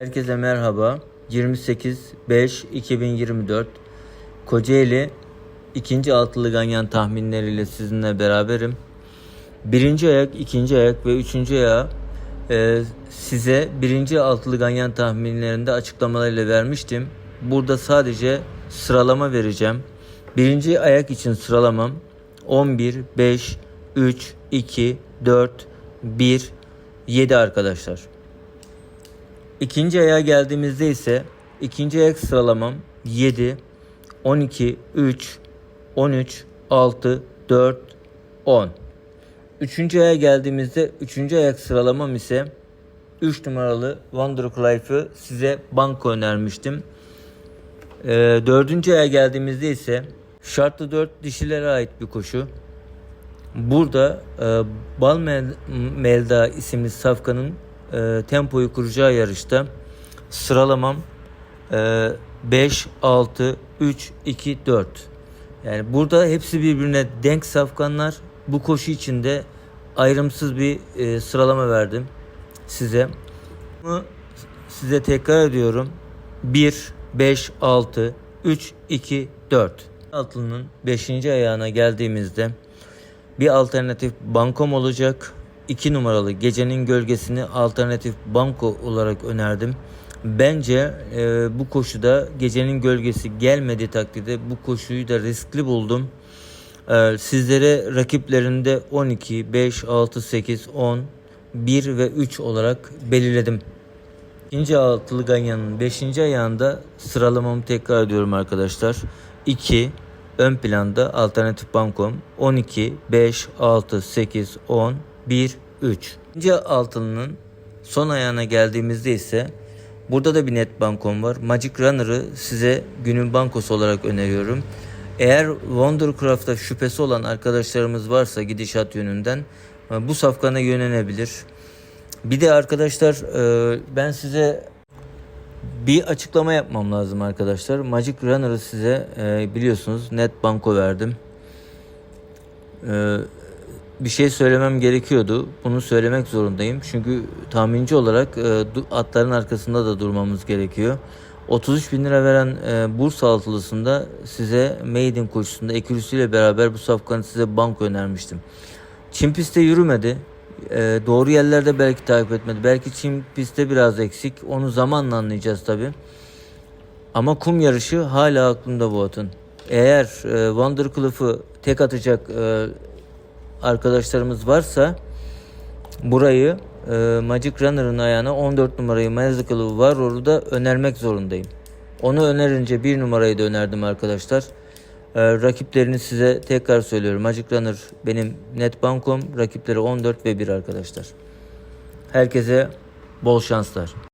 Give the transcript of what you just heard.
Herkese merhaba. 28-5-2024 Kocaeli ikinci altılı ganyan tahminleriyle sizinle beraberim. Birinci ayak, ikinci ayak ve üçüncü ayağı e, size birinci altılı ganyan tahminlerinde açıklamalarıyla vermiştim. Burada sadece sıralama vereceğim. Birinci ayak için sıralamam 11, 5, 3, 2, 4, 1, 7 arkadaşlar. İkinci ayağa geldiğimizde ise ikinci ayak sıralamam 7, 12, 3, 13, 6, 4, 10. Üçüncü aya geldiğimizde üçüncü ayak sıralamam ise 3 numaralı Wonderclife'ı size banko önermiştim. Ee, dördüncü aya geldiğimizde ise şartlı 4 dişilere ait bir koşu. Burada e, Bal Mel- Melda isimli safkanın e, tempoyu kuracağı yarışta sıralamam e, 5, 6, 3, 2, 4. Yani burada hepsi birbirine denk safkanlar. Bu koşu içinde ayrımsız bir e, sıralama verdim size. Bunu size tekrar ediyorum. 1, 5, 6, 3, 2, 4. Altının 5. ayağına geldiğimizde bir alternatif bankom olacak. 2 numaralı gecenin gölgesini alternatif banko olarak önerdim. Bence e, bu koşuda gecenin gölgesi gelmediği takdirde bu koşuyu da riskli buldum. E, sizlere rakiplerinde 12, 5, 6, 8, 10, 1 ve 3 olarak belirledim. İkinci altılı ganyanın 5. ayağında sıralamamı tekrar ediyorum arkadaşlar. 2 ön planda alternatif bankom 12 5 6 8 10 1 3. İkinci altılının son ayağına geldiğimizde ise burada da bir net bankom var. Magic Runner'ı size günün bankosu olarak öneriyorum. Eğer Wondercraft'ta şüphesi olan arkadaşlarımız varsa gidişat yönünden e, bu safkana yönelebilir. Bir de arkadaşlar e, ben size bir açıklama yapmam lazım arkadaşlar. Magic Runner'ı size e, biliyorsunuz net banko verdim. E, bir şey söylemem gerekiyordu. Bunu söylemek zorundayım. Çünkü tahminci olarak e, atların arkasında da durmamız gerekiyor. 33 bin lira veren e, Bursa altılısında size Maiden koşusunda ekürüsüyle beraber bu safkanı size banko önermiştim. Çim pistte yürümedi. Ee, doğru yerlerde belki takip etmedi. Belki çim pistte biraz eksik. Onu zamanla anlayacağız tabi. Ama kum yarışı hala aklımda bu atın. Eğer e, Wondercliff'ı tek atacak e, arkadaşlarımız varsa burayı e, Magic Runner'ın ayağına 14 numarayı Magical Warrior'u da önermek zorundayım. Onu önerince bir numarayı da önerdim arkadaşlar. Ee, rakiplerini size tekrar söylüyorum. Magic Runner benim net bankom. Rakipleri 14 ve 1 arkadaşlar. Herkese bol şanslar.